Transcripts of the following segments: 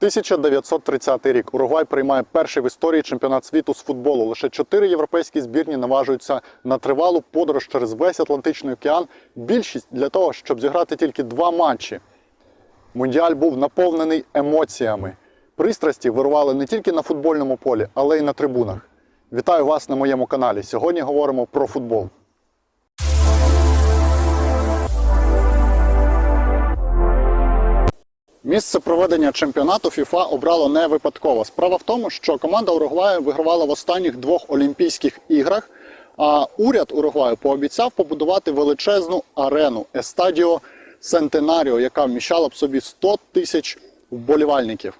1930 рік Уругвай приймає перший в історії чемпіонат світу з футболу. Лише чотири європейські збірні наважуються на тривалу подорож через весь Атлантичний океан. Більшість для того, щоб зіграти тільки два матчі. Мундіаль був наповнений емоціями. Пристрасті вирували не тільки на футбольному полі, але й на трибунах. Вітаю вас на моєму каналі. Сьогодні говоримо про футбол. Місце проведення чемпіонату FIFA обрало не випадково. Справа в тому, що команда Уругваю вигравала в останніх двох Олімпійських іграх, а уряд Уругваю пообіцяв побудувати величезну арену Естадіо Сентенаріо, яка вміщала б собі 100 тисяч вболівальників.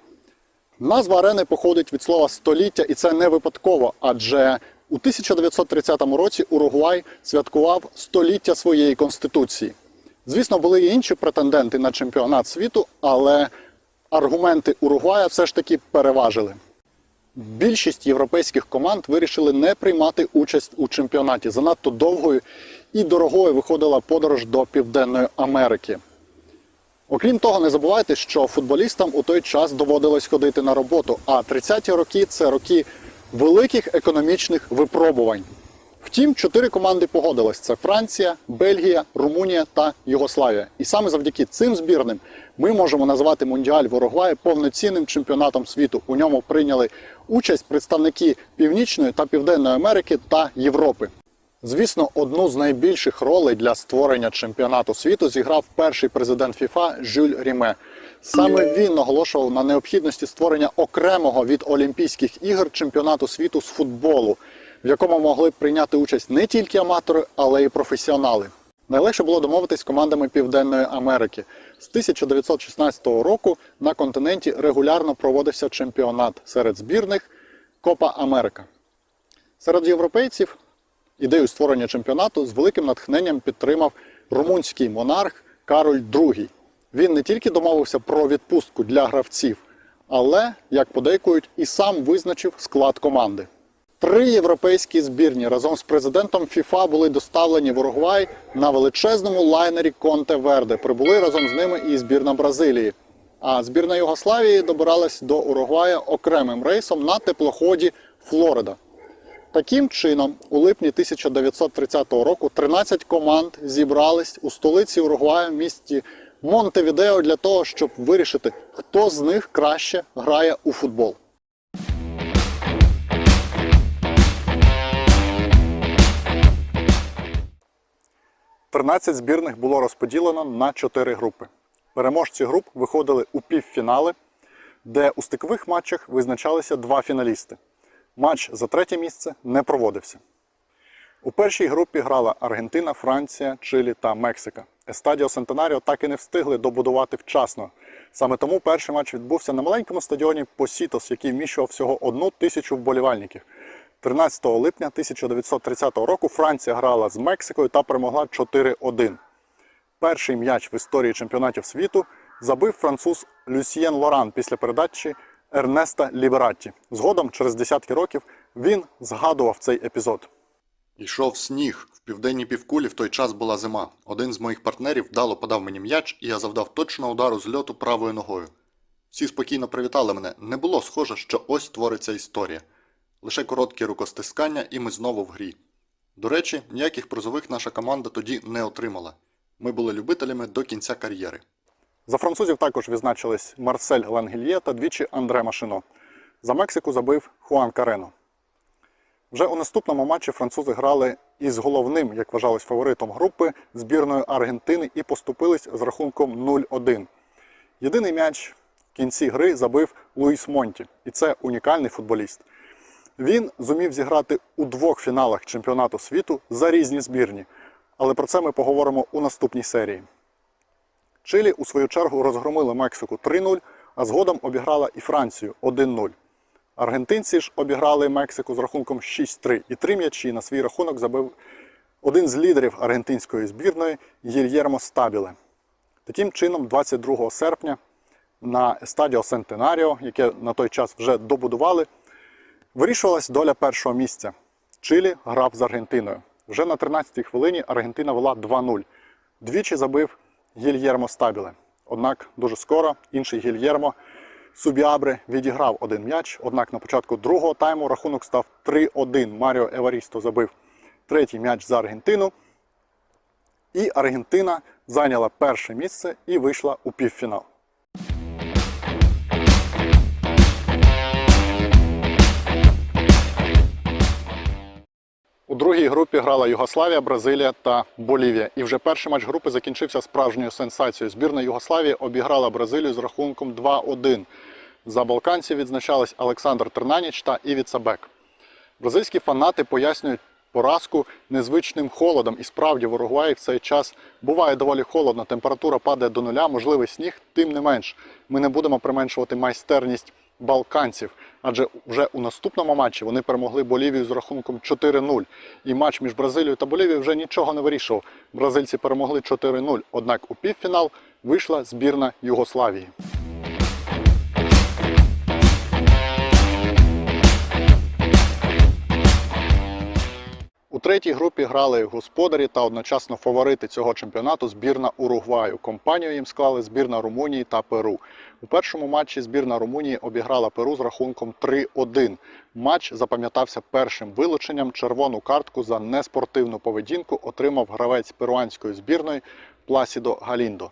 Назва арени походить від слова століття, і це не випадково, адже у 1930 році Уругвай святкував століття своєї конституції. Звісно, були і інші претенденти на чемпіонат світу, але аргументи Уругвая все ж таки переважили. Більшість європейських команд вирішили не приймати участь у чемпіонаті. Занадто довгою і дорогою виходила подорож до Південної Америки. Окрім того, не забувайте, що футболістам у той час доводилось ходити на роботу, а 30-ті роки це роки великих економічних випробувань. Втім, чотири команди погодились: це Франція, Бельгія, Румунія та Югославія. І саме завдяки цим збірним ми можемо назвати Мундіаль в Уругваї повноцінним чемпіонатом світу. У ньому прийняли участь представники Північної та Південної Америки та Європи. Звісно, одну з найбільших ролей для створення чемпіонату світу зіграв перший президент ФІФА Жюль Ріме. Саме він наголошував на необхідності створення окремого від Олімпійських ігор чемпіонату світу з футболу, в якому могли б прийняти участь не тільки аматори, але й професіонали. Найлегше було домовитись з командами Південної Америки. З 1916 року на континенті регулярно проводився чемпіонат серед збірних Копа Америка. Серед європейців ідею створення чемпіонату з великим натхненням підтримав румунський монарх Кароль II. Він не тільки домовився про відпустку для гравців, але, як подейкують, і сам визначив склад команди. Три європейські збірні разом з президентом ФІФА були доставлені в Уругвай на величезному лайнері Конте Верде. Прибули разом з ними і збірна Бразилії. А збірна Югославії добиралась до Уругвая окремим рейсом на теплоході Флорида. Таким чином, у липні 1930 року 13 команд зібрались у столиці Уругвая в місті Монтевідео для того, щоб вирішити, хто з них краще грає у футбол. Тринадцять збірних було розподілено на чотири групи. Переможці груп виходили у півфінали, де у стикових матчах визначалися два фіналісти. Матч за третє місце не проводився. У першій групі грала Аргентина, Франція, Чилі та Мексика. Естадіо Сентенаріо так і не встигли добудувати вчасно. Саме тому перший матч відбувся на маленькому стадіоні Посітос, який вміщував всього одну тисячу вболівальників. 13 липня 1930 року Франція грала з Мексикою та перемогла 4-1. Перший м'яч в історії чемпіонатів світу забив француз Люсьєн Лоран після передачі Ернеста Лібератті. Згодом, через десятки років, він згадував цей епізод. Йшов сніг. В південній півкулі в той час була зима. Один з моїх партнерів вдало подав мені м'яч, і я завдав точно удару з льоту правою ногою. Всі спокійно привітали мене. Не було схоже, що ось твориться історія. Лише короткі рукостискання, і ми знову в грі. До речі, ніяких призових наша команда тоді не отримала. Ми були любителями до кінця кар'єри. За французів також відзначились Марсель Лангельє та двічі Андре Машино. За Мексику забив Хуан Карено. Вже у наступному матчі французи грали із головним, як вважалось, фаворитом групи збірною Аргентини і поступились з рахунком 0-1. Єдиний м'яч в кінці гри забив Луїс Монті, і це унікальний футболіст. Він зумів зіграти у двох фіналах чемпіонату світу за різні збірні, але про це ми поговоримо у наступній серії. Чилі у свою чергу розгромили Мексику 3-0, а згодом обіграла і Францію 1-0. Аргентинці ж обіграли Мексику з рахунком 6-3 і три м'ячі на свій рахунок забив один з лідерів аргентинської збірної Гільєрмо Стабіле. Таким чином, 22 серпня на Естадіо Сентенаріо, яке на той час вже добудували, вирішувалась доля першого місця. Чилі грав з Аргентиною. Вже на 13-й хвилині Аргентина вела 2-0. Двічі забив Гільєрмо Стабіле. Однак дуже скоро інший Гільєрмо Субіабре відіграв один м'яч, однак на початку другого тайму рахунок став 3-1. Маріо Еварісто забив третій м'яч за Аргентину. І Аргентина зайняла перше місце і вийшла у півфінал. У другій групі грала Югославія, Бразилія та Болівія. І вже перший матч групи закінчився справжньою сенсацією. Збірна Югославії обіграла Бразилію з рахунком 2-1. За балканців відзначались Олександр Тернаніч та Івіца Бек. Бразильські фанати пояснюють поразку незвичним холодом. І справді в Уругваї в цей час буває доволі холодно. Температура падає до нуля, можливий сніг, тим не менш. Ми не будемо применшувати майстерність балканців, адже вже у наступному матчі вони перемогли Болівію з рахунком 4-0. І матч між Бразилією та Болівією вже нічого не вирішував. Бразильці перемогли 4-0. Однак у півфінал вийшла збірна Югославії. Третій групі грали господарі та одночасно фаворити цього чемпіонату збірна Уругваю. Компанію їм склали збірна Румунії та Перу. У першому матчі збірна Румунії обіграла Перу з рахунком 3-1. Матч запам'ятався першим вилученням. Червону картку за неспортивну поведінку отримав гравець перуанської збірної Пласідо Галіндо.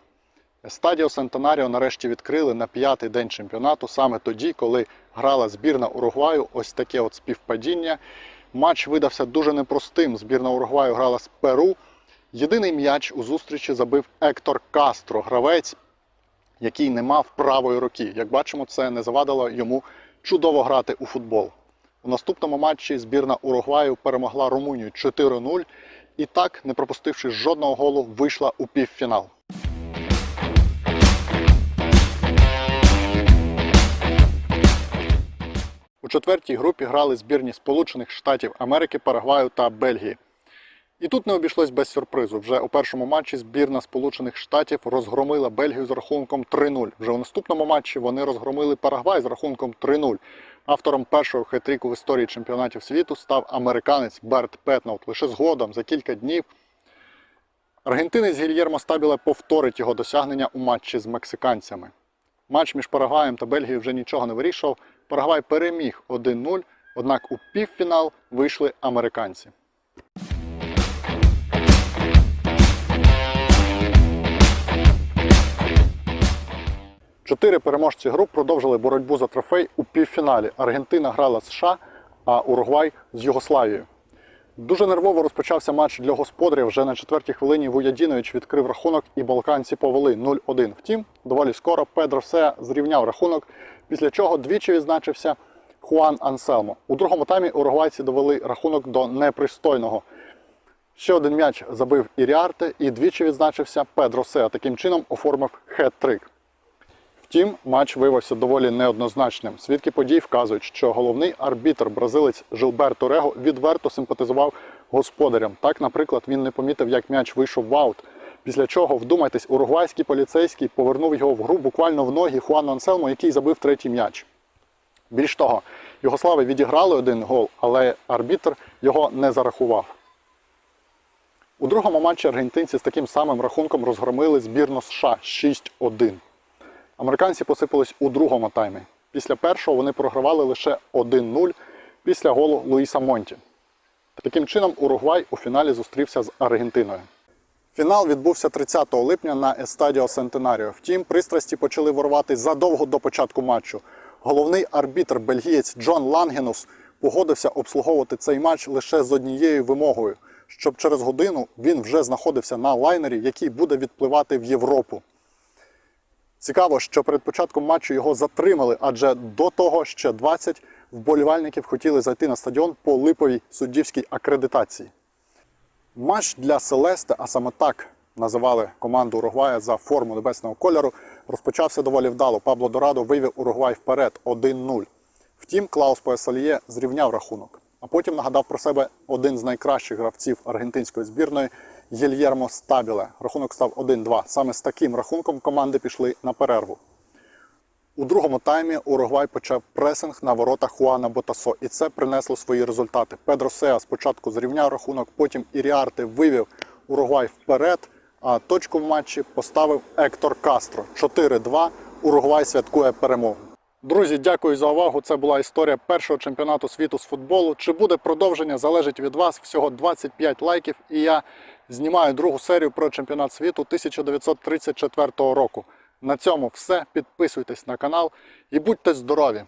Стадіо Сантенаріо нарешті відкрили на п'ятий день чемпіонату, саме тоді, коли грала збірна Уругваю. Ось таке от співпадіння. Матч видався дуже непростим. Збірна Уругваю грала з Перу. Єдиний м'яч у зустрічі забив Ектор Кастро, гравець, який не мав правої руки. Як бачимо, це не завадило йому чудово грати у футбол. У наступному матчі збірна Уругваю перемогла Румунію 4-0 і так, не пропустивши жодного голу, вийшла у півфінал. У четвертій групі грали збірні Сполучених Штатів Америки, Парагваю та Бельгії. І тут не обійшлось без сюрпризу. Вже у першому матчі збірна Сполучених Штатів розгромила Бельгію з рахунком 3-0. Вже у наступному матчі вони розгромили Парагвай з рахунком 3-0. Автором першого хет-тріку в історії чемпіонатів світу став американець Берт Петнаут. Лише згодом, за кілька днів, аргентинець Гільєрмо Стабіле повторить його досягнення у матчі з мексиканцями. Матч між Парагваєм та Бельгією вже нічого не вирішував. Парагвай переміг 1-0, однак у півфінал вийшли американці. Чотири переможці груп продовжили боротьбу за трофей у півфіналі. Аргентина грала США, а Уругвай з Югославією. Дуже нервово розпочався матч для господарів. Вже на четвертій хвилині Вуядінович відкрив рахунок і балканці повели 0-1. Втім, доволі скоро Педро все зрівняв рахунок, після чого двічі відзначився Хуан Анселмо. У другому таймі уругвайці довели рахунок до непристойного. Ще один м'яч забив Іріарте і двічі відзначився Педро Сеа. Таким чином оформив хет-трик. Втім, матч виявився доволі неоднозначним. Свідки подій вказують, що головний арбітр, бразилець Жилберто Рего, відверто симпатизував господарям. Так, наприклад, він не помітив, як м'яч вийшов в аут. Після чого, вдумайтесь, уругвайський поліцейський повернув його в гру буквально в ноги Хуану Анселмо, який забив третій м'яч. Більш того, Югослави відіграли один гол, але арбітр його не зарахував. У другому матчі аргентинці з таким самим рахунком розгромили збірну США 6-1. Американці посипались у другому таймі. Після першого вони програвали лише 1-0 після голу Луїса Монті. Таким чином, Уругвай у фіналі зустрівся з Аргентиною. Фінал відбувся 30 липня на Естадіо Сентенаріо. Втім, пристрасті почали ворвати задовго до початку матчу. Головний арбітр бельгієць Джон Лангенус погодився обслуговувати цей матч лише з однією вимогою, щоб через годину він вже знаходився на лайнері, який буде відпливати в Європу. Цікаво, що перед початком матчу його затримали, адже до того ще 20 вболівальників хотіли зайти на стадіон по липовій суддівській акредитації. Матч для Селесте, а саме так називали команду Уругвая за форму небесного кольору, розпочався доволі вдало. Пабло Дорадо вивів Уругвай вперед 1-0. Втім, Клаус Поесальє зрівняв рахунок, а потім нагадав про себе один з найкращих гравців аргентинської збірної Єльєрмо Стабіле. Рахунок став 1-2. Саме з таким рахунком команди пішли на перерву. У другому таймі Уругвай почав пресинг на воротах Хуана Ботасо, і це принесло свої результати. Педро Сеа спочатку зрівняв рахунок, потім Іріарте вивів Уругвай вперед, а точку в матчі поставив Ектор Кастро. 4-2. Уругвай святкує перемогу. Друзі, дякую за увагу. Це була історія першого чемпіонату світу з футболу. Чи буде продовження, залежить від вас. Всього 25 лайків. І я знімаю другу серію про чемпіонат світу 1934 року. На цьому все. Підписуйтесь на канал і будьте здорові!